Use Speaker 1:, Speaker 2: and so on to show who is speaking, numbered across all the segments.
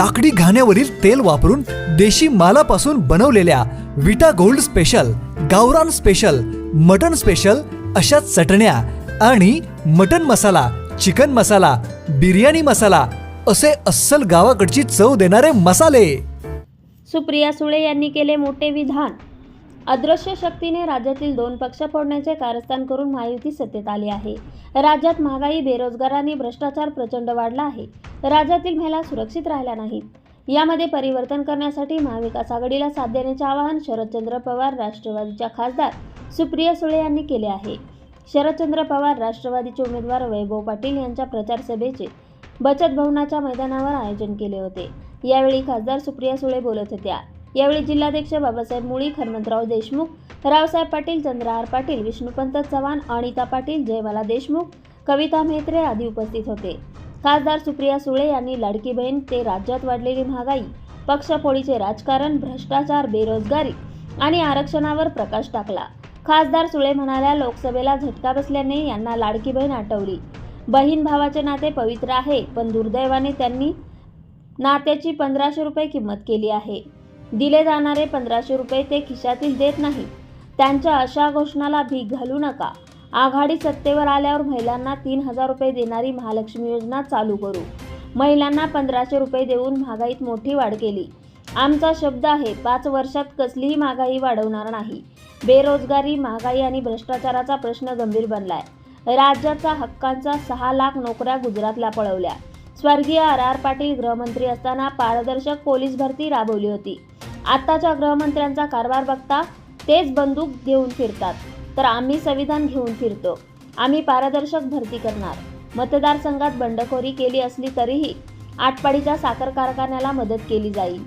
Speaker 1: लाकडी घाण्यावरील तेल वापरून देशी मालापासून बनवलेल्या विटा गोल्ड स्पेशल गावरान स्पेशल मटन स्पेशल अशा चटण्या आणि मटन मसाला चिकन मसाला बिर्याणी मसाला असे अस्सल गावाकडची चव देणारे मसाले.
Speaker 2: सुप्रिया सुळे यांनी केले मोठे विधान. अदृश्य शक्तीने राज्यातील दोन पक्ष फोडण्याचे कारस्थान करून महायुती सत्तेत आली आहे. राज्यात महागाई बेरोजगार आणि भ्रष्टाचार प्रचंड वाढला आहे. राज्यातील महिला सुरक्षित राहिल्या नाहीत. यामध्ये परिवर्तन करण्यासाठी महाविकास आघाडीला साथ देण्याचे आवाहन शरदचंद्र पवार राष्ट्रवादीच्या खासदार सुप्रिया सुळे यांनी केले आहे. शरदचंद्र पवार राष्ट्रवादीचे उमेदवार वैभव पाटील यांच्या प्रचार सभेचे बचत भवनाच्या मैदानावर आयोजन केले होते. यावेळी खासदार सुप्रिया सुळे बोलत होत्या. यावेळी जिल्हाध्यक्ष बाबासाहेब मुळी हनुमंतराव देशमुख रावसाहेब पाटील चंद्रहार पाटील विष्णुपंत चव्हाण अनिता पाटील जयमाला देशमुख कविता म्हेत्रे आदी उपस्थित होते. खासदार सुप्रिया सुळे यांनी लाडकी बहीण ते राज्यात वाढलेली महागाई पक्षपोळीचे राजकारण भ्रष्टाचार बेरोजगारी आणि आरक्षणावर प्रकाश टाकला. खासदार सुळे म्हणाल्या लोकसभेला झटका बसल्याने यांना लाडकी बहीण आठवली. बहीण भावाचे नाते पवित्र आहे पण दुर्दैवाने त्यांनी नात्याची पंधराशे रुपये किंमत केली आहे. दिले जाणारे पंधराशे रुपये ते खिशातील देत नाही. त्यांच्या अशा घोषणाला भीक घालू नका. आघाडी सत्तेवर आल्यावर महिलांना तीन हजार रुपये देणारी महालक्ष्मी योजना चालू करू. महिलांना पंधराशे रुपये देऊन महागाईत मोठी वाढ केली. आमचा शब्द आहे पाच वर्षात कसलीही महागाई वाढवणार नाही. बेरोजगारी महागाई आणि भ्रष्टाचाराचा प्रश्न गंभीर बनलाय. राज्याचा हक्कांचा सहा लाख नोकऱ्या गुजरातला पळवल्या. स्वर्गीय आर आर पाटील गृहमंत्री असताना पारदर्शक पोलीस भरती राबवली होती. आत्ताच्या गृहमंत्र्यांचा कारभार बघता तेच बंदूक घेऊन फिरतात. तर आम्ही संविधान घेऊन फिरतो. आम्ही पारदर्शक भरती करणार. मतदारसंघात बंडखोरी केली असली तरीही आटपाडीच्या साखर कारखान्याला मदत केली जाईल.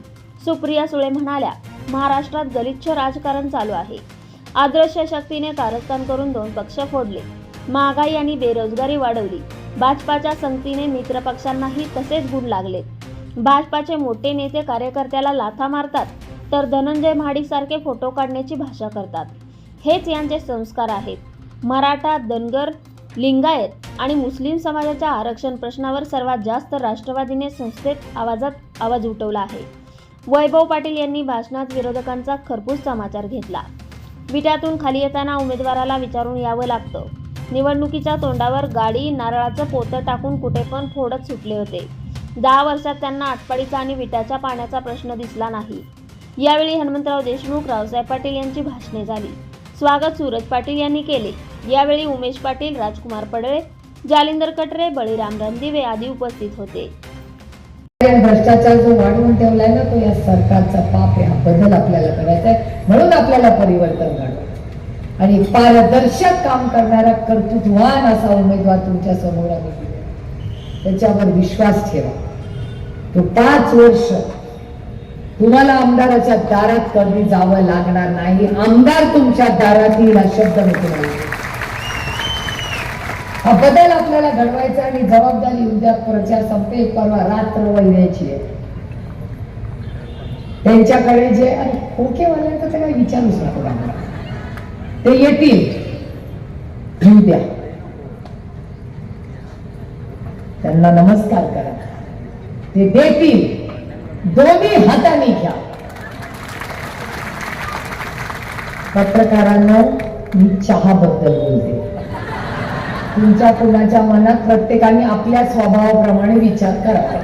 Speaker 2: सुप्रिया सुळे म्हणाल्या महाराष्ट्रात गलिच्छ राजकारण चालू आहे. अदृश्य शक्तीने कारस्थान करून दोन पक्ष फोडले. महागाई आणि बेरोजगारी वाढवली. भाजपाच्या संगतीने मित्र पक्षांनाही तसेच गुण लागले. भाजपाचे मोठे नेते कार्यकर्त्याला लाथा मारतात तर धनंजय महाडिकसारखे फोटो काढण्याची भाषा करतात. हेच यांचे संस्कार आहेत. मराठा धनगर लिंगायत आणि मुस्लिम समाजाच्या आरक्षण प्रश्नावर सर्वात जास्त राष्ट्रवादीने संस्थेत आवाजात आवाज उठवला आहे. वैभव पाटील यांनी भाषणात विरोधकांचा खरपूस समाचार घेतला. विट्यातून खाली येताना उमेदवाराला विचारून यावं लागतं. निवडणुकीच्या तोंडावर गाडी नारळाचं पोतं टाकून कुठे पण फोडत सुटले होते. दहा वर्षात त्यांना आटपाडीचा आणि विट्याच्या पाण्याचा प्रश्न दिसला नाही. यावेळी हनुमंतराव देशमुख रावसाहेब पाटील यांची भाषणे झाली. स्वागत सूरज पाटील यांनी केले. यावेळी उमेश पाटील राजकुमार पडळे जालिंदर कटरे बळीराम रणदिवे आदी उपस्थित होते.
Speaker 3: भ्रष्टाचार जो वाढवून ठेवलाय ना तो या सरकारचा पाप आहे. हा बदल आपल्याला करायचा आहे. म्हणून आपल्याला परिवर्तन घडवं आणि. पारदर्शक काम करणारा कर्तृत्ववान असा उमेदवार तुमच्यासमोर आम्ही त्याच्यावर विश्वास ठेवा. तो पाच वर्ष तुम्हाला आमदाराच्या दारात कधी जावं लागणार नाही. आमदार तुमच्या दारात येईल हा शब्द मी हा बदल आपल्याला घडवायचा आणि जबाबदारी उद्या प्रचार संपे परवा रात्र वैद्याची आहे. त्यांच्याकडे जे आणि खोकेवाल्यांचं तर काही विचारूच नको ते येतील. द्या. त्यांना नमस्कार करा. ते देतील. दोन्ही हाताने घ्या. पत्रकारांना मी चहा बद्दल बोलते. तुमच्या कुणाच्या मनात प्रत्येकाने आपल्या स्वभावाप्रमाणे विचार करा.